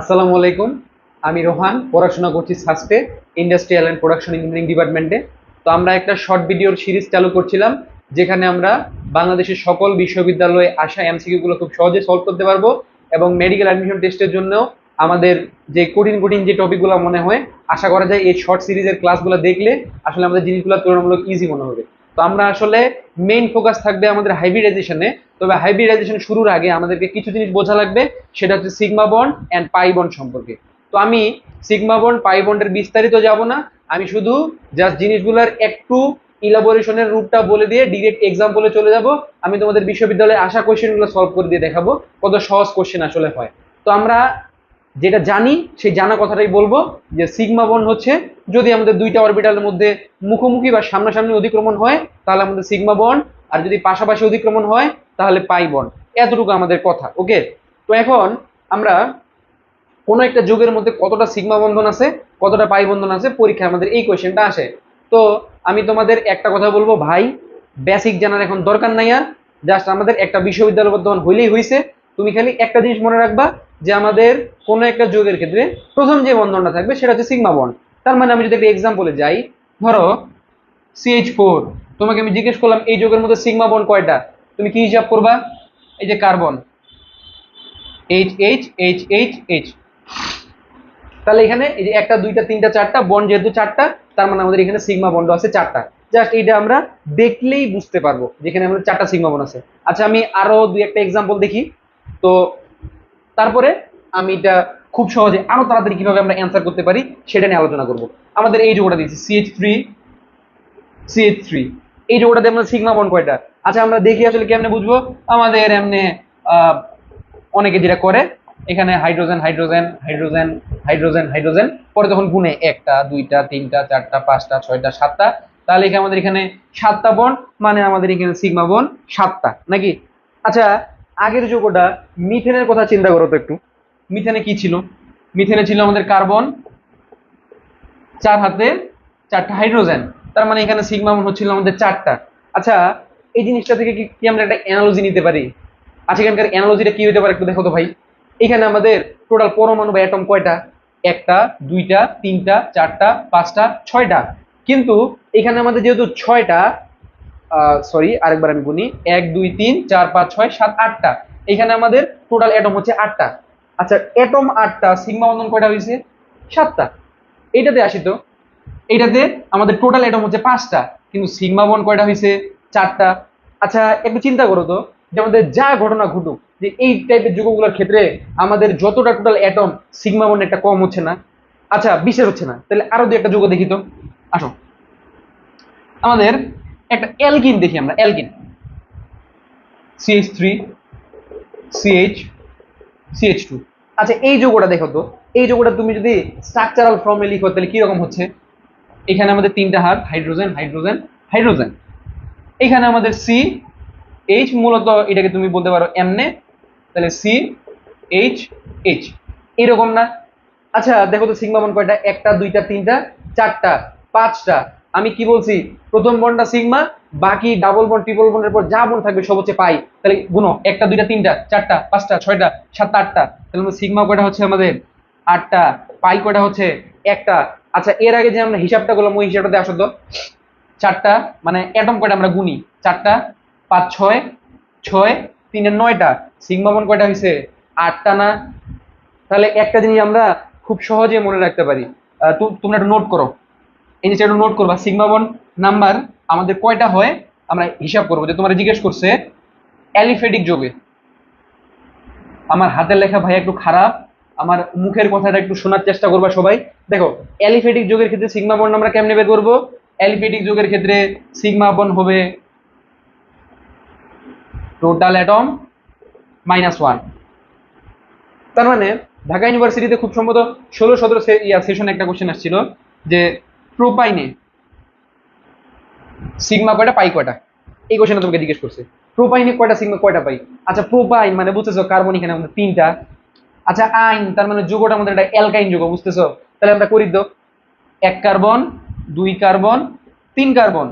আসসালামু আলাইকুম। আমি রোহান, পড়াশোনা করছি সাস্টে ইন্ডাস্ট্রিয়াল অ্যান্ড প্রোডাকশন ইঞ্জিনিয়ারিং ডিপার্টমেন্টে তো আমরা একটা শর্ট ভিডিওর সিরিজ চালু করছিলাম, যেখানে আমরা বাংলাদেশের সকল বিশ্ববিদ্যালয়ে আসা এমসিকিউগুলো খুব সহজে সলভ করতে পারব এবং মেডিকেল অ্যাডমিশন টেস্টের জন্য আমাদের যে কঠিন কঠিন যে টপিকগুলো মনে হয়, আশা করা যায় এই শর্ট সিরিজের ক্লাসগুলো দেখলে আসলে আমাদের জিনিসগুলো তুলনামূলক ইজি মনে হবে। তো আমরা আসলে মেইন ফোকাস থাকবে আমাদের হাইব্রিডাইজেশনে তবে হাইব্রিডাইজেশন শুরুর আগে আমাদেরকে কিছু জিনিস বোঝা লাগবে, সেটা হচ্ছে sigma bond and pi bond সম্পর্কে। তো আমি সিগমা বন্ড পাই বন্ডের বিস্তারিত যাব না। আমি শুধু জাস্ট জিনিসগুলোর একটু ইলাবোরেশনের রূপটা বলে দিয়ে ডিরেক্ট এক্সাম্পলে চলে যাব। আমি তোমাদের বিশ্ববিদ্যালয়ে আসা কোশ্চেনগুলো সলভ করে দিয়ে দেখাবো। কত সহজ কোশ্চেন আসলে হয়। তো আমরা যেটা জানি, সেই জানা কথাটাই বলব যে সিগমা বন্ড হচ্ছে, যদি আমাদের দুইটা অরবিটালের মধ্যে মুখোমুখি বা সামনাসামনি অধিক্রমণ হয়, তাহলে আমাদের সিগমা বন্ড, আর যদি পাশাপাশি অধিক্রমণ হয়, তাহলে পাই বন্ড। এতটুকু আমাদের কথা, ওকে? তো এখন আমরা কোনো একটা যুগের মধ্যে কতটা সিগমা বন্ধন আছে, কতটা পাই বন্ধন আছে, পরীক্ষায় আমাদের এই কোয়েশ্চেনটা আসে। তো আমি তোমাদের একটা কথা বলব, ভাই বেসিক জানার এখন দরকার নাই আর জাস্ট আমাদের একটা বিশ্ববিদ্যালয় বর্তমান হইলেই হয়েছে তুমি খালি একটা জিনিস মনে রাখবা যে আমাদের কোনো একটা যোগের ক্ষেত্রে প্রথম যে বন্ধনটা থাকবে সেটা হচ্ছে সিগমা বন্ড তার মানে আমি যদি একটা এক্সাম্পলে যাই, ধরো সিএইচ ফোর তোমাকে আমি জিজ্ঞেস করলাম, এই যোগের মধ্যে সিগমা বন্ড কয়টা? তুমি কি হিসাব করবা? এই যে carbon. H H H H H তাহলে এখানে এই যে একটা, দুইটা, তিনটা, চারটা বন্ড যেহেতু চারটা, তার মানে আমাদের এখানে সিগমা বন্ড আছে চারটা। জাস্ট এইটা আমরা দেখলেই বুঝতে পারব যেখানে আমাদের চারটা সিগমা বন্ড আছে। আচ্ছা আমি আরও দুই একটা এক্সাম্পল দেখি। তো তারপরে আমি এটা খুব সহজে আরও তাড়াতাড়ি কীভাবে আমরা অ্যান্সার করতে পারি সেটা নিয়ে আলোচনা করব। আমাদের এই যোগটা দিয়েছি সিএইচ থ্রি সিএইচ থ্রি এই যোগটাতে আমরা সিগমা বন কয়টা? আচ্ছা আমরা দেখি আসলে কেমনে বুঝব? আমাদের এমনি অনেকে যেটা করে, এখানে hydrogen hydrogen hydrogen hydrogen hydrogen পরে তখন গুনে একটা, দুইটা, তিনটা, চারটা, পাঁচটা, ছয়টা, সাতটা। তাহলে আমাদের এখানে সাতটা বন মানে আমাদের এখানে সিগমা বন সাতটা, নাকি? আচ্ছা আগের যুগটা মিথেনের কথা চিন্তা করো তো একটু। মিথেনে কি ছিল? মিথেনে ছিল আমাদের কার্বন, চার হাতে চারটা হাইড্রোজেন। তার মানে এখানে সিগমা হচ্ছিল আমাদের চারটা। আচ্ছা এই জিনিসটা থেকে কি কি আমরা একটা অ্যানালজি নিতে পারি? আচ্ছা এখানকার অ্যানালজিটা কি হতে পারে একটু দেখো তো ভাই। এখানে আমাদের টোটাল পরমাণু বা অ্যাটম কয়টা? একটা, দুইটা, তিনটা, চারটা, পাঁচটা, ছয়টা। কিন্তু এখানে আমাদের যেহেতু ছয়টা সরি আরেকবার আমি গুনি। এক, দুই, তিন, চার, পাঁচ, ছয়, সাত, আটটা। এখানে আমাদের টোটাল অ্যাটম হচ্ছে আটটা। আচ্ছা অ্যাটম আটটা সিগমা বন্ধন কয়টা হয়েছে? সাতটা। এইটাতে আসি তো। এইটাতে আমাদের টোটাল অ্যাটম হচ্ছে পাঁচটা। কিন্তু সিগমা বন্ড কয়টা হয়েছে? চারটা। আচ্ছা একটু চিন্তা করো তো। যে আমাদের যা ঘটনা ঘটুক, যে এই টাইপের যুগগুলোর ক্ষেত্রে আমাদের যতটা টোটাল অ্যাটম সিগমা বন্ড একটা কম হচ্ছে না আচ্ছা বিশের হচ্ছে না। তাহলে আরও দু একটা যুগ দেখি তো। আসো। আমাদের একটা অ্যালকিন দেখি আমরা alkene CH three CH CH two আচ্ছা এই যৌগটা দেখো তো, এই যৌগটা তুমি যদি স্ট্রাকচারাল ফর্মে লিখো, তাহলে কীরকম হচ্ছে? এখানে আমাদের তিনটা হাত হাইড্রোজেন হাইড্রোজেন হাইড্রোজেন এখানে আমাদের সি এইচ মূলত এটাকে তুমি বলতে পারো এমনে, তাহলে সি এইচ এইচ এরকম না? আচ্ছা দেখো তো সিগমা বন্ড কয়টা? একটা, দুইটা, তিনটা, চারটা, পাঁচটা আমি কি বলছি? প্রথম বন্ডটা সিগমা, বাকি ডাবল বন্ড ট্রিপল বন্ডের পর যা বন্ড থাকবে সব হচ্ছে পাই। তাহলে গুনো, একটা, দুইটা, তিনটা, চারটা, পাঁচটা, ছয়টা, সাতটা, আটটা। তাহলে সিগমা কয়টা হচ্ছে আমাদের? আটটা। পাই কয়টা হচ্ছে? একটা। আচ্ছা এর আগে যে আমরা হিসাবটা করলাম, ওই হিসাবটাতে আসো তো। চারটা মানে অ্যাটম কয়টা আমরা গুনি? চারটা, পাঁচ, ছয় ছয়, তিনে নয়টা। সিগমা বন্ড কয়টা হয়েছে আটটা না? তাহলে একটা জিনিস আমরা খুব সহজে মনে রাখতে পারি। তোমরা একটু নোট করো। এই জিনিসটা একটু নোট করবা সিগমা বন্ড নাম্বার আমাদের কয়টা হয়? আমরা হিসাব করব। যে তোমরা জিজ্ঞেস করছে অ্যালিফেটিক যোগে। আমার হাতের লেখা ভাই একটু খারাপ, আমার মুখের কথাটা একটু শোনার চেষ্টা করবা সবাই। দেখো অ্যালিফেটিক যোগের ক্ষেত্রে সিগমা বন্ড আমরা কেমনে বের করব? অ্যালিফেটিক যোগের ক্ষেত্রে সিগমা বন্ড হবে টোটাল অ্যাটম মাইনাস ওয়ান তার মানে ঢাকা ইউনিভার্সিটিতে খুব সম্ভবত ষোলো সতেরো সেশনে একটা কোশ্চেন আসছিল যে প্রোপাইনে, সিগমা কয়টা, পাই কয়টা? এই কোশ্চেনটা তোমাকে জিজ্ঞেস করছে। প্রোপাইনে কয়টা, সিগমা কয়টা পাই? আচ্ছা প্রোপাইন মানে বুঝতেছো, কার্বন এখানে আমাদের তিনটা। আচ্ছা আইন, তার মানে যুগটা আমাদের একটা অ্যালকাইন যুগ, বুঝতেছো? তাহলে আমরা করি তো, এক কার্বন, দুই কার্বন, তিন কার্বন।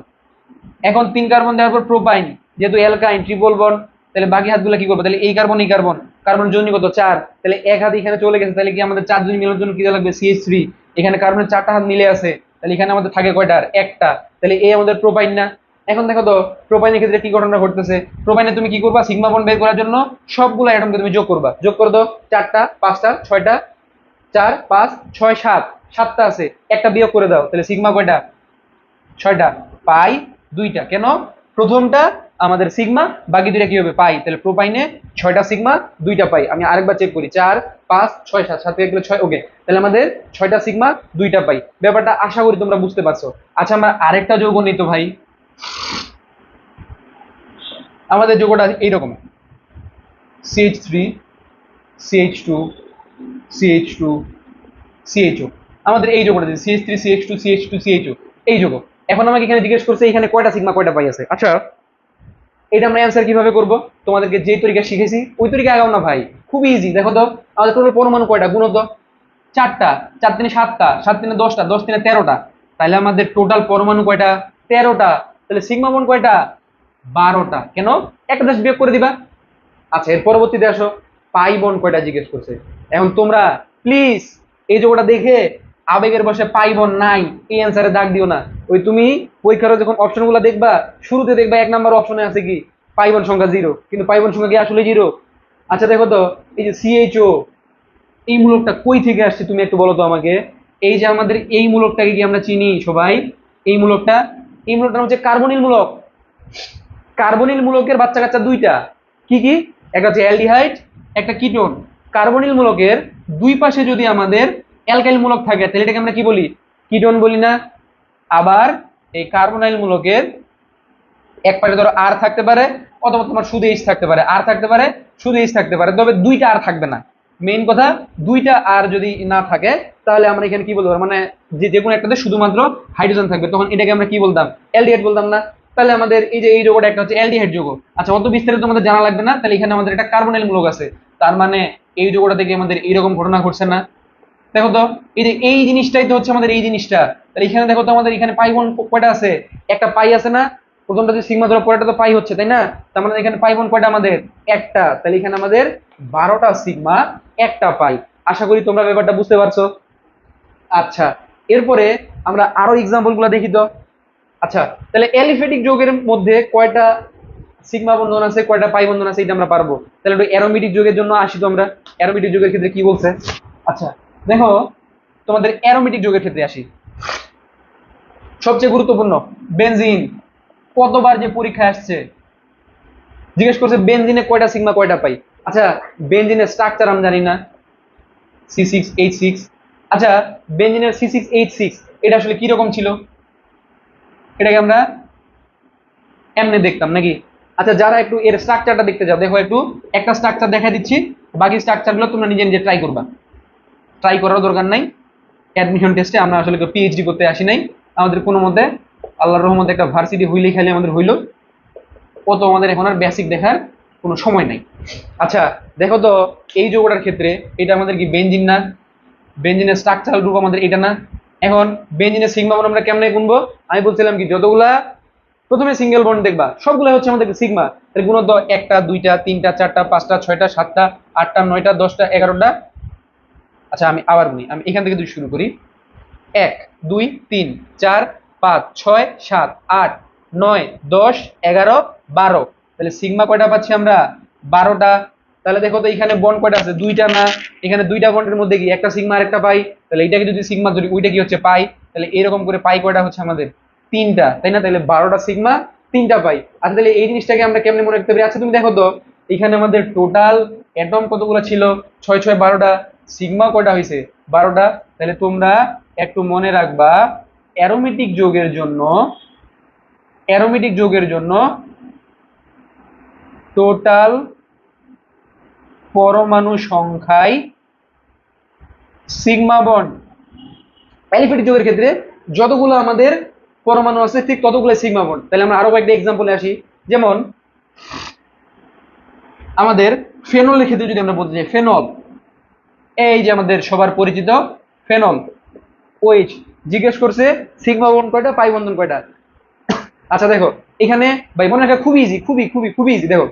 এখন তিন কার্বন দেওয়ার পর প্রোপাইন, যেহেতু অ্যালকাইন ট্রিপল বন তাহলে বাকি হাতগুলো কি করব? তাহলে এই কার্বন এই কার্বন। কার্বন জন্য কত? চার। তাহলে এক হাত এখানে চলে গেছে, তাহলে কি আমাদের চার জন মিলানোর জন্য কি লাগবে? সিএইচ থ্রি এখানে কার্বনের চারটা হাত মিলে আছে। তাহলে এখানে আমাদের থাকে কয়টার একটা। তাহলে এ আমাদের প্রোপাইন না। এখন দেখো তো প্রোপাইনের ক্ষেত্রে কি ঘটনা ঘটতেছে? প্রোপাইনে তুমি কি করবা? সিগমা বন্ড বের করার জন্য সবগুলো অ্যাটমকে তুমি যোগ করবা। যোগ করে দাও, চারটা, পাঁচটা, ছয়টা, চার, পাঁচ, ছয়, সাত। সাতটা আছে। একটা বিয়োগ করে দাও। তাহলে সিগমা কয়টা? ছয়টা। পাই দুইটা। কেন? প্রথমটা আমাদের সিগমা বাকি দুইটা কি হবে? পাই। তাহলে প্রোপাইনে ছয়টা সিগমা দুইটা পাই। আমি আরেকবার চেক করি। চার, পাঁচ, ছয়, সাত। সাত গেলে ছয় ওকে তাহলে আমাদের ছয়টা সিগমা দুইটা পাই। ব্যাপারটা আশা করি তোমরা বুঝতে পারছ। আচ্ছা আমরা আরেকটা যৌগ নিই তো ভাই। আমাদের যৌগটা এইরকম। CH three CH two CH two CHO আমাদের এই যৌগটা CH three CH two CH two CHO এই যৌগ। এখন আমাকে এখানে জিজ্ঞেস করছে, এখানে কয়টা সিগমা কয়টা পাই আছে? আচ্ছা এটা আমরা অ্যান্সার কীভাবে করব? তোমাদেরকে যে তরিকা শিখেছি, ওই তরিকা আগাও না ভাই। খুব ইজি দেখো তো আমাদের টোটাল পরমাণু কয়টা? গুণ তো চারটা। চার তিনে সাতটা, সাত তিনে দশটা, দশ তিনে তেরোটা। তাহলে আমাদের টোটাল পরমাণু কয়টা? তেরোটা। তাহলে সিগমা বন কয়টা? বারোটা। কেন? একটা দেশ বিয়োগ করে দিবা। আচ্ছা এর পরবর্তীতে আসো। পাই বন কয়টা জিজ্ঞেস করছে? এখন তোমরা প্লিজ এই যোগটা দেখে আবেগের বসে পাই বন নাই, এই অ্যান্সারে দাগ দিও না। ওই তুমি পরীক্ষার যখন অপশনগুলো দেখবা, শুরুতে দেখবা এক নাম্বার অপশনে আছে কি, পাইবন সংখ্যা জিরো কিন্তু পাইবন সংখ্যা কি আসলে জিরো আচ্ছা দেখো তো, এই যে সিএইচও এই মূলকটা কই থেকে আসছে তুমি একটু বলো তো আমাকে? এই যে আমাদের এই মূলকটাকে কি আমরা চিনি সবাই? এই মূলকটা এই মূলকটা হচ্ছে কার্বনিল মূলক। কার্বনিল মূলকের বাচ্চা কাচ্চা দুইটা। কি কি? একটা হচ্ছে অ্যালডিহাইড, একটা কিটোন। কার্বনিল মূলকের দুই পাশে যদি আমাদের অ্যালকাইল মূলক থাকে, তাহলে এটাকে আমরা কি বলি? কিটোন বলি না আবার এই কার্বনাইল মূলকের এক পাশে ধরো আর থাকতে পারে, অথবা তোমার শুধু এইচ থাকতে পারে। আর থাকতে পারে, শুধু এইচ থাকতে পারে। তবে দুইটা আর থাকবে না। মেইন কথা, দুইটা আর যদি না থাকে, তাহলে আমরা এখানে কি বলব? মানে যে যে কোনো একটাতে শুধুমাত্র হাইড্রোজেন থাকবে। তখন এটাকে আমরা কি বলতাম? অ্যালডিহাইড বলতাম না। তাহলে আমাদের এই যে এই যোগটা একটা হচ্ছে অ্যালডিহাইড যোগ আচ্ছা অত বিস্তারিত আমাদের জানা লাগবে না। তাহলে এখানে আমাদের একটা কার্বনাইল মূলক আছে। তার মানে এই যোগটা থেকে আমাদের এইরকম ঘটনা ঘটছে না। দেখো তো, এই যে এই জিনিসটাই তো হচ্ছে আমাদের এই জিনিসটা। তাহলে এখানে দেখো তো আমাদের এখানে পাই বন কয়টা আছে? একটা পাই আছে না? প্রথমটা যে সিগমা ধরো পরেরটা তো পাই হচ্ছে, তাই না? তার মানে এখানে পাই বন কয়টা আমাদের? একটা। তাহলে এখানে আমাদের বারোটা সিগমা, একটা পাই। আশা করি তোমরা ব্যাপারটা বুঝতে পারছ। আচ্ছা এরপরে আমরা আরও এক্সাম্পলগুলো দেখি তো। আচ্ছা তাহলে এলিফেটিক যৌগের মধ্যে কয়টা সিগমা বন্ধন আছে, কয়টা পাই বন্ধন আছে, এটা আমরা পারব। তাহলে একটু অ্যারোমেটিক যুগের জন্য আসি তো আমরা। অ্যারোমেটিক যুগের ক্ষেত্রে কি বলছে? আচ্ছা দেখো, তোমাদের অ্যারোমেটিক যুগের ক্ষেত্রে আসি। সবচেয়ে গুরুত্বপূর্ণ বেনজিন কতবার যে পরীক্ষায় আসছে? জিজ্ঞেস করছে বেনজিনে কয়টা সিগমা কয়টা পাই আচ্ছা বেনজিনের স্ট্রাকচার আমি জানি না। সি সিক্স এইট সিক্স আচ্ছা বেনজিনের সি সিক্স এইট সিক্স এটা আসলে কি রকম ছিল? এটাকে আমরা এমনি দেখতাম, নাকি? আচ্ছা যারা একটু এর স্ট্রাকচারটা দেখতে যাও, দেখো একটু, একটা স্ট্রাকচার দেখা দিচ্ছি, বাকি স্ট্রাকচারগুলো তোমরা নিজে নিজে ট্রাই করবা। ট্রাই করার দরকার নাই। অ্যাডমিশন টেস্টে আমরা আসলে পিএইচডি করতে আসি নাই। আমাদের কোনো মতে আল্লাহর রহমতে একটা ভার্সিটি হইলেই খালি আমাদের হইল। কত আমাদের এখন আর বেসিক দেখার কোনো সময় নাই। আচ্ছা দেখো তো, এই যোগটার ক্ষেত্রে এটা আমাদের কি বেঞ্জিন না? বেঞ্জিনের স্ট্রাকচারাল রূপ আমাদের এটা না? এখন বেঞ্জিনের সিগমা আমরা কেমনে গুনবো? আমি বলছিলাম কি, যতগুলা প্রথমে সিঙ্গেল বন্ড দেখবা সবগুলো হচ্ছে আমাদের সিগমা তাহলে গুণ তো একটা, দুইটা, তিনটা, চারটা, পাঁচটা, ছয়টা, সাতটা, আটটা, নয়টা, দশটা, এগারোটা আচ্ছা আমি আবার গুনি আমি এখান থেকে দুই শুরু করি। এক, দুই, তিন, চার, পাঁচ, ছয়, সাত, আট, নয়, দশ, এগারো, বারো। তাহলে সিগমা কয়টা পাচ্ছি আমরা? বারোটা। তাহলে দেখো তো এখানে বন্ড কয়টা আছে? দুইটা না? এখানে দুইটা বন্ডের মধ্যে কি একটা সিগমা আর একটা পাই? তাহলে এটাকে যদি সিগমা ধরি, ওইটা কি হচ্ছে পাই? তাহলে এরকম করে পাই কয়টা হচ্ছে আমাদের? তিনটা, তাই না? তাহলে বারোটা সিগমা, তিনটা পাই। আচ্ছা তাহলে এই জিনিসটাকে আমরা কেমনি মনে রাখতে পারি? আচ্ছা তুমি দেখো তো, এখানে আমাদের টোটাল অ্যাটম কতগুলো ছিল? ছয় ছয়, বারোটা। সিগমা কটা হয়েছে বারোটা। তাহলে তোমরা একটু মনে রাখবা, অ্যারোমেটিক যোগের জন্য, অ্যারোমেটিক যোগের জন্য টোটাল পরমাণু সংখ্যায় সিগমা বন্ড অ্যালিফেটিক যোগের ক্ষেত্রে যতগুলো আমাদের পরমাণু আছে, ঠিক ততগুলো সিগমা বন্ড তাহলে আমরা আরও কয়েকটা এক্সাম্পলে আসি। যেমন, আমাদের ফেনলের ক্ষেত্রে যদি আমরা বলতে চাই ফেনল এই যে আমাদের সবার পরিচিত ফেনল ওইচ জিজ্ঞেস করছে সিগমা বন্ড কয়টা, পাই বন্ধন কয়টা? আচ্ছা দেখো, এখানে ভাই মনে রাখা খুবই ইজি খুবই খুবই খুবই ইজি দেখো।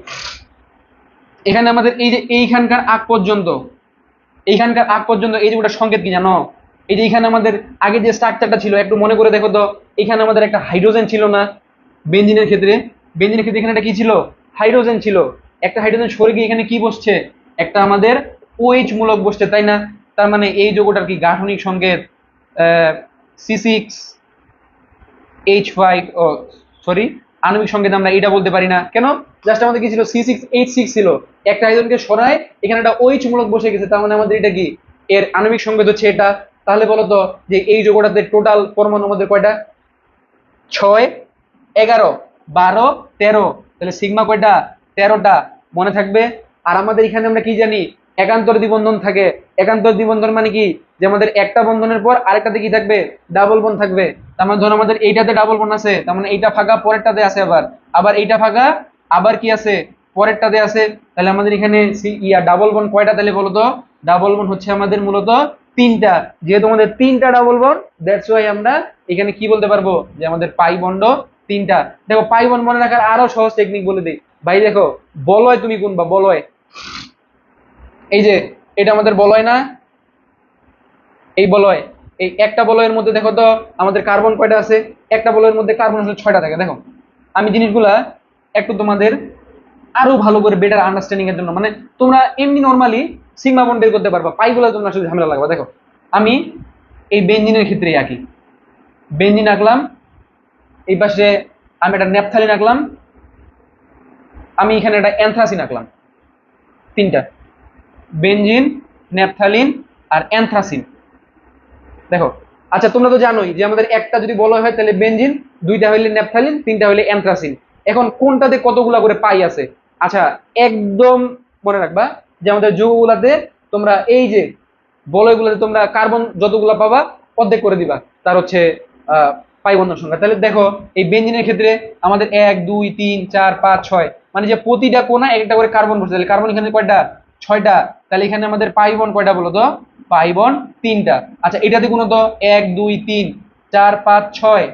এখানে আমাদের এই যে এইখানকার আগ পর্যন্ত, এইখানকার আগ পর্যন্ত এই যে ওটা সংকেত কি জানো? এই যে এখানে আমাদের আগে যে স্ট্রাকচারটা ছিল, একটু মনে করে দেখো তো, এখানে আমাদের একটা হাইড্রোজেন ছিল না বেঞ্জিনের ক্ষেত্রে? বেঞ্জিনের ক্ষেত্রে এখানে একটা কি ছিল? হাইড্রোজেন ছিল। একটা হাইড্রোজেন সরে গিয়ে এখানে কি বসছে? একটা আমাদের ওএইচ মূলক বসছে, তাই না? তার মানে এই যৌগটার কি গাঠনিক সংকেত C six H five O sorry আণবিক সংকেত আমরা এটা বলতে পারি না। কেন? জাস্ট আমাদের কি ছিল? সি সিক্স এইচ সিক্স ছিল। একটা হাইড্রোজেনকে সরায়, এখানে একটা ওইচ মূলক বসে গেছে, তার মানে আমাদের এটা কি? এর আণবিক সংকেত হচ্ছে এটা। তাহলে বলো তো যে এই যৌগটাতে টোটাল পরমাণু আমাদের কয়টা? ছয়, এগারো, বারো, তেরো। তাহলে সিগমা কয়টা? তেরোটা। মনে থাকবে? আর আমাদের এখানে আমরা কি জানি? একান্তর দ্বিবন্ধন থাকে। একান্তর দ্বিবন্ধন মানে কি? যে আমাদের একটা বন্ধনের পর আরেকটাতে কি থাকবে? ডাবল বন থাকবে। তার মানে ধরো আমাদের এইটাতে ডাবল বন আছে, তার মানে এইটা ফাঁকা, পরেরটাতে আছে আবার। আবার এইটা ফাঁকা, আবার কি আছে? পরেরটাতে আছে। তাহলে আমাদের এখানে ইয়া ডাবল বন কয়টা তাহলে বলতো ডাবল বন হচ্ছে আমাদের মূলত তিনটা। যেহেতু আমাদের তিনটা ডাবল বন দ্যাটস ওয়াই আমরা এখানে কি বলতে পারব? যে আমাদের পাই বন্ড তিনটা। দেখো, পাই বন্ড মনে রাখার আরও সহজ টেকনিক বলে দিই। ভাই, দেখো, বলয় তুমি কোন কোনবা বলয়। এই যে, এটা আমাদের বলয় না? এই বলয়, এই একটা বলয়ের মধ্যে দেখো তো, আমাদের কার্বন কয়টা আছে? একটা বলয়ের মধ্যে কার্বন আসলে ছয়টা থাকে, দেখো। আমি জিনিসগুলা একটু তোমাদের আরও ভালো করে বেটার আন্ডারস্ট্যান্ডিং এর জন্য মানে তোমরা এমনি নর্মালি সিগমা বন্ড বের করতে পারবা, পাইগুলো তোমরা আসলে ঝামেলা লাগবে, দেখো। আমি এই বেঞ্জিনের ক্ষেত্রেই আঁকি। বেঞ্জিন আঁকলাম, এই পাশে আমি একটা ন্যাপথালিন আঁকলাম, আমি এখানে একটা অ্যানথ্রাসিন আঁকলাম, তিনটা। বেঞ্জিন ন্যাপথালিন আর অ্যানথ্রাসিন। দেখো আচ্ছা তোমরা তো জানোই যে আমাদের একটা যদি বলা হয় তাহলে বেঞ্জিন দুইটা হইলে ন্যাপথালিন তিনটা হইলে অ্যানথ্রাসিন। এখন কোনটাতে কতগুলা করে পাই আছে? আচ্ছা একদম মনে রাখবা যে আমাদের যৌগগুলাতে তোমরা এই যে বলয়গুলোতে তোমরা কার্বন যতগুলা পাবা, অর্ধেক করে দিবা। তার হচ্ছে পাই বন্ধন সংখ্যা। তাহলে দেখো, এই বেঞ্জিনের ক্ষেত্রে আমাদের এক, দুই, তিন, চার, পাঁচ, ছয় মানে যে প্রতিটা কোনা একটা করে কার্বন বসে। তাহলে কার্বন এখানে কয়টা? ছয়টা, তাহলে এখানে আমাদের পাই পাইবন কয়টা বলো তো? পাই পাইবন তিনটা। আচ্ছা এটাতে কোনো তো এক, দুই, তিন, চার, পাঁচ, ছয়,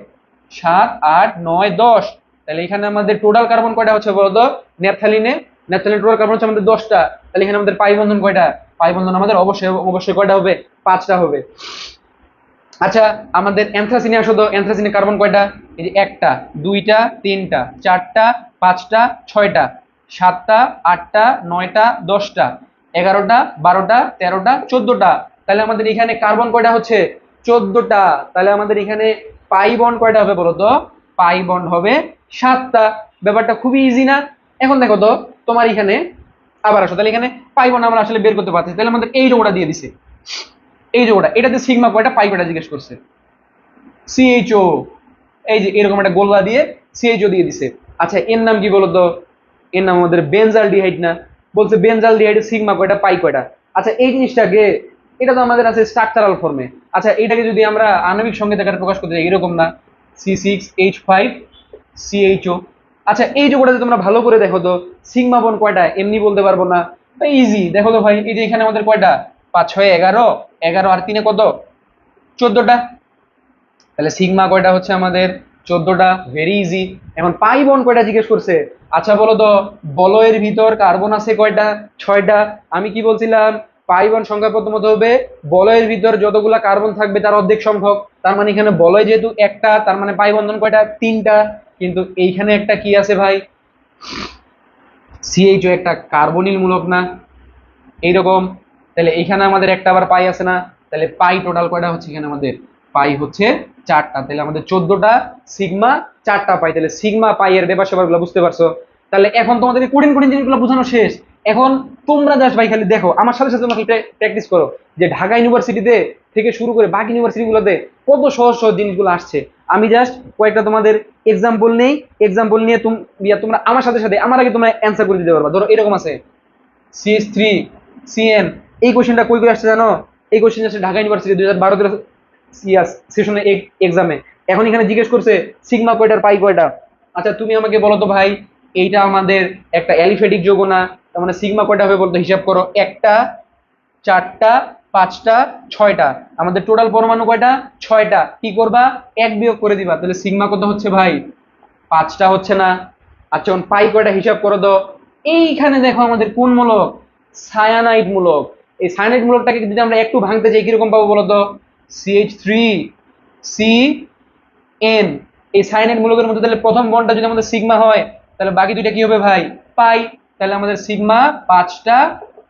সাত, আট, নয়, দশ। তাহলে এখানে আমাদের টোটাল কার্বন কয়টা হচ্ছে বলো তো? ন্যাপথালিনে। ন্যাপথালিন টোটাল কার্বন হচ্ছে আমাদের দশটা। তাহলে এখানে আমাদের পাই বন্ধন কয়টা? পাই বন্ধন আমাদের অবশ্যই অবশ্যই কয়টা হবে? পাঁচটা হবে। আচ্ছা আমাদের অ্যানথ্রাসিনে আসো তো। অ্যানথ্রাসিনে কার্বন কয়টা? এই যে একটা, দুইটা, তিনটা, চারটা, পাঁচটা, ছয়টা। সাতটা, আটটা, নয়টা, দশটা, এগারোটা, বারোটা, তেরোটা, চোদ্দটা। তাহলে আমাদের এখানে কার্বন কয়টা হচ্ছে? চোদ্দটা। তাহলে আমাদের এখানে পাই বন্ড কয়টা হবে বলো তো? পাই বন্ড হবে সাতটা। ব্যাপারটা খুবই ইজি না? এখন দেখো তো, তোমার এখানে আবার আসো। তাহলে এখানে পাই বন্ড আমরা আসলে বের করতে পারছি তাহলে আমাদের এই রোগটা দিয়ে দিছে। এই যোগটা এটাতে সিগমা কয়টা? পাই কয়টা জিজ্ঞেস করছে? সিএইচও এই যে এরকম একটা গোলগা দিয়ে সিএইচও দিয়ে দিছে। আচ্ছা এর নাম কি বলতো এর নাম আমাদের বেঞ্জাল ডিহাইড না। বলছে বেঞ্জাল ডিহাইড সিগমা কয়টা পাই কয়টা? আচ্ছা এই জিনিসটাকে, এটা তো আমাদের আছে স্ট্রাকচারাল ফর্মে আচ্ছা এটাকে যদি আমরা আণবিক সংকেত আকারে প্রকাশ করতে যাই, এরকম না। C six H five CHO আচ্ছা এই তোমরা ভালো করে দেখো তো সিগমা বন কয়টা? এমনি বলতে পারব না। ইজি দেখো তো ভাই, এই যে এখানে আমাদের কয়টা? পাঁচ, ছয়, এগারো। এগারো আর তিনে কত? চোদ্দটা। তাহলে সিগমা কয়টা হচ্ছে আমাদের? চোদ্দটা। ভেরি ইজি এখন পাই বন কয়টা জিজ্ঞেস করছে? আচ্ছা বলো তো, বলয়ের ভিতর কার্বন আছে কয়টা? ছয়টা। আমি কি বলছিলাম? পাই বন সংখ্যা প্রথমত হবে, বলয়ের ভিতর যতগুলা কার্বন থাকবে তার অর্ধেক সংখ্যক। তার মানে এখানে বলয় যেহেতু একটা, তার মানে পাই বন্ধন কয়টা? তিনটা। কিন্তু এইখানে একটা কি আছে ভাই? সিএইচও একটা কার্বনিল মূলক না। এইরকম। তাহলে এখানে আমাদের একটা আবার পাই আছে না। তাহলে পাই টোটাল কয়টা হচ্ছে এখানে আমাদের? পাই হচ্ছে চারটা। তাহলে আমাদের চোদ্দটা সিগমা, চারটা পাই। তাহলে সিগমা পাই এর ব্যাপার স্যাপারগুলো বুঝতে পারছ? তাহলে এখন তোমাদের কঠিন কঠিন জিনিসগুলো বোঝানো শেষ। এখন তোমরা জাস্ট ভাই খালি দেখো, আমার সাথে সাথে তোমাকে প্র্যাকটিস করো যে ঢাকা ইউনিভার্সিটিতে থেকে শুরু করে বাকি ইউনিভার্সিটিগুলোতে কত সহজ সহজ জিনিসগুলো আসছে। আমি জাস্ট কয়েকটা তোমাদের এক্সাম্পল নেই। এক্সাম্পল নিয়ে তুম তোমরা আমার সাথে সাথে, আমার আগে তোমরা অ্যান্সার করে দিতে পারবা। ধরো এরকম আছে। সিএস থ্রি সিএন এই কোশ্চেনটা কই করে আসছে জানো? এই কোশ্চেন আসছে ঢাকা ইউনিভার্সিটি দুই হাজার বারো সেশনে এক্সামে এখন এখানে জিজ্ঞেস করছে সিগমা কয়টার পাই কয়টা? আচ্ছা তুমি আমাকে বলো তো ভাই, এইটা আমাদের একটা অ্যালিফেটিক যোগ না? তার মানে সিগমা কয়টা হবে বলতো? হিসাব করো, একটা, চারটা, পাঁচটা, ছয়টা। আমাদের টোটাল পরমাণু কয়টা? ছয়টা। কি করবা? এক বিয়োগ করে দিবা। তাহলে সিগমা কত হচ্ছে ভাই? পাঁচটা হচ্ছে না। আচ্ছা পাই কয়টা হিসাব করো তো? এইখানে দেখো আমাদের কোন মূলক? সায়ানাইড মূলক। এই সায়ানাইড মূলকটাকে যদি আমরা একটু ভাঙতে চাই, কীরকম পাবো বলো তো? সিএইচ থ্রি সি এন এই মূলকের মধ্যে তাহলে প্রথম বন্ডটা যদি আমাদের সিগমা হয়, তাহলে বাকি দুইটা কি হবে ভাই? পাই। তাহলে আমাদের সিগমা পাঁচটা,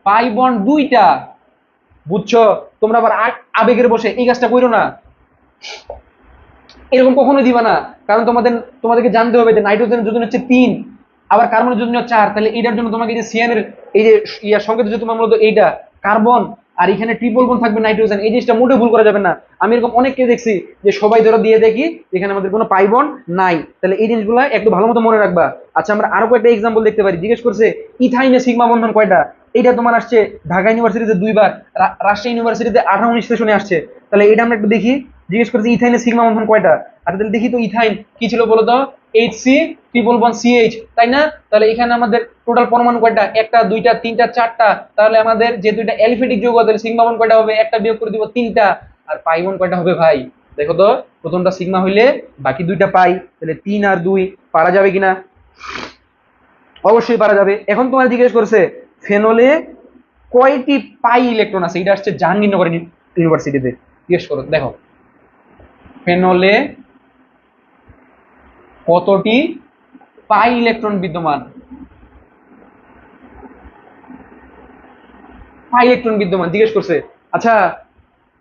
পাই বন্ড দুইটা। বুঝছ? তোমরা আবার আবেগের বসে এই কাজটা করো না। এরকম কখনো দিবা না। কারণ তোমাদের, তোমাদেরকে জানতে হবে যে নাইট্রোজেনের যোজন হচ্ছে তিন, আবার কার্বনের যোজন চার। তাহলে এইটার জন্য তোমাকে যে সিয়ানের এই যে ইয়ার সংকেত যে তোমার মূলত এইটা, কার্বন। আর এখানে ট্রিপল বন থাকবে নাইট্রোজেন এই জিনিসটা মোটেও ভুল করা যাবে না। আমি এরকম অনেককে দেখছি যে সবাই ধরো দিয়ে দেখি এখানে আমাদের কোনো পাইবন নাই। তাহলে এই জিনিসগুলো একটু ভালো মতো মনে রাখবা। আচ্ছা আমরা আরও কয়েকটা এক্সাম্পল দেখতে পারি। জিজ্ঞেস করছে, ইথাইনে সিগমা বন্ধন কয়টা? এটা তোমার আসছে ঢাকা ইউনিভার্সিটিতে দুইবার রাজশাহী ইউনিভার্সিটিতে আঠারো উনিশ সেশনে আসছে। তাহলে এটা আমরা একটু দেখি। জিজ্ঞেস করছে ইথাইনে সিগমা বন্ধন কয়টা? আচ্ছা তাহলে দেখি তো ইথাইন কি ছিল বলো তো? H C triple bond CH তাই না? তাহলে এখানে আমাদের টোটাল পরমাণু কয়টা? একটা, দুইটা, তিনটা, চারটা। তাহলে আমাদের যে দুইটা অ্যালিফেটিক যৌগ তাহলে সিগমা বন কয়টা হবে? একটা বিয়োগ করে দিব তিনটা। আর পাই বন কয়টা হবে ভাই? দেখো তো, প্রথমটা সিগমা হইলে বাকি দুইটা পাই। তাহলে তিন আর দুই পারা যাবে কিনা? অবশ্যই পারা যাবে। এখন তোমার জিজ্ঞেস করছে ফেনলে কয়টি পাই ইলেকট্রন আছে? এটা আসছে জাহাঙ্গীরনগর ইউনি- ইউনিভার্সিটিতে। জিজ্ঞেস করো, দেখো। ফেনলে কতটি পাই ইলেকট্রন বিদ্যমান? পাই ইলেকট্রন বিদ্যমান, জিজ্ঞেস করছে। আচ্ছা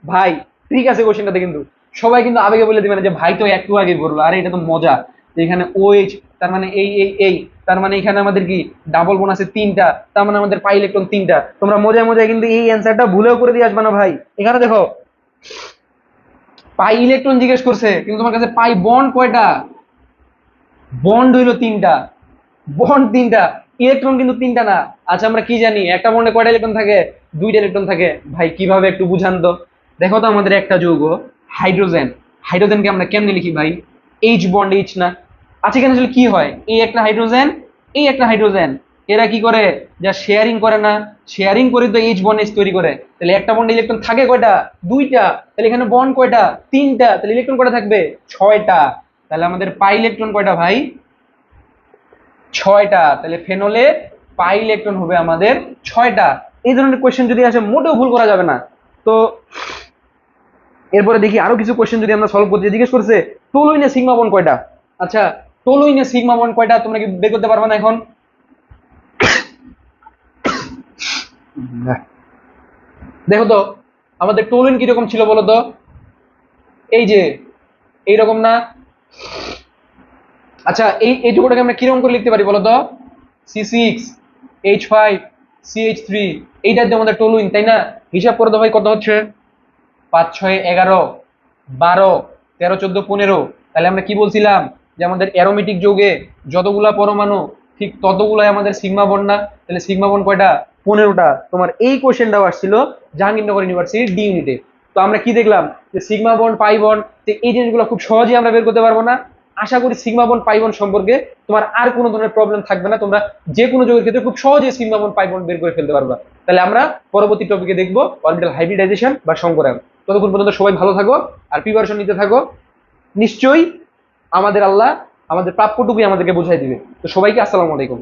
ভাই, ঠিক আছে কোশ্চেনটাতে কিন্তু সবাই কিন্তু আবেগে বলে দিবে না যে, ভাই তো একটু আগে বলল। আরে, এটা তো মজা। এখানে ওএইচ তার মানে এই এই এই। তার মানে এখানে আমাদের কি? ডাবল বোন আছে তিনটা। তার মানে আমাদের পাই ইলেকট্রন তিনটা। তোমরা মজায় মজায় কিন্তু এই অ্যান্সারটা ভুলেও করে দিয়ে আসবে না, ভাই। এখানে দেখো। পাই ইলেকট্রন জিজ্ঞেস করছে, কিন্তু তোমার কাছে পাই বন্ড কয়টা? বন্ড হইল তিনটা। বন্ড তিনটা। ইলেকট্রন কিন্তু তিনটা না। আচ্ছা আমরা কি জানি? একটা বন্ডে কয়টা ইলেকট্রন থাকে? দুইটা ইলেকট্রন থাকে। ভাই, কীভাবে একটু বুঝান তো। দেখো তো আমাদের একটা যৌগ হাইড্রোজেন হাইড্রোজেনকে আমরা কেমনে লিখি ভাই? এইচ বন্ড এইচ না। আচ্ছা এখানে আসলে কি হয়? এই একটা হাইড্রোজেন এই একটা হাইড্রোজেন এরা কি করে? যা শেয়ারিং করে না শেয়ারিং করে তো এইচ বন্ড এইচ তৈরি করে। তাহলে একটা বন্ডে ইলেকট্রন থাকে কয়টা? দুইটা। তাহলে এখানে বন্ড কয়টা? তিনটা। তাহলে ইলেকট্রন কয়টা থাকবে? ছয়টা। তাহলে আমাদের পাই ইলেকট্রন কয়টা ভাই? ছয়টা। তাহলে ফেনলে পাই ইলেকট্রন হবে আমাদের ছয়টা। এই ধরনের কোয়েশ্চেন যদি আসে, মোটেও ভুল করা যাবে না। তো এরপরে দেখি আরও কিছু কোয়েশ্চেন যদি আমরা সলভ করতে জিজ্ঞেস করছে, টোলুইনে সিগমা বন কয়টা? আচ্ছা টোলুইনে সিগমা বন কয়টা? তোমরা কি বের করতে পারবে না এখন? দেখো তো, আমাদের টোলুইন কীরকম ছিল বলো তো? এই যে, এইরকম না? আচ্ছা এই এইটুকুটাকে আমরা কীরকম করে লিখতে পারি বলো তো? C six H five C H three এইটার যে আমাদের টলুইন তাই না? হিসাব করে ভাই কত হচ্ছে? পাঁচ, ছয়, এগারো, বারো, তেরো, চোদ্দ, পনেরো। তাহলে আমরা কি বলছিলাম? যে আমাদের অ্যারোমেটিক যৌগে যতগুলা পরমাণু, ঠিক ততগুলাই আমাদের সিগমা বন না তাহলে সিগমা বন কয়টা? পনেরোটা, তোমার এই কোশ্চেনটাও আসছিল জাহাঙ্গীরনগর ইউনিভার্সিটির ডি ইউনিটে তো আমরা কি দেখলাম? যে সিগমা বন পাই বন এই জিনিসগুলো খুব সহজেই আমরা বের করতে পারব না। আশা করি সিগমা বন পাই বন সম্পর্কে তোমার আর কোনো ধরনের প্রবলেম থাকবে না। তোমরা যে কোনো যোগের ক্ষেত্রে খুব সহজেই সিগমা বন পাই বন বের করে ফেলতে পারবা। তাহলে আমরা পরবর্তী টপিকে দেখব অরবিটাল হাইব্রিডাইজেশন বা সংকরায়ন। ততক্ষণ পর্যন্ত সবাই ভালো থাকো আর প্রিপারেশন নিতে থাকো। নিশ্চয়ই আমাদের আল্লাহ আমাদের প্রাপ্যটুকুই আমাদেরকে বুঝাই দিবে। তো সবাইকে আসসালামু আলাইকুম।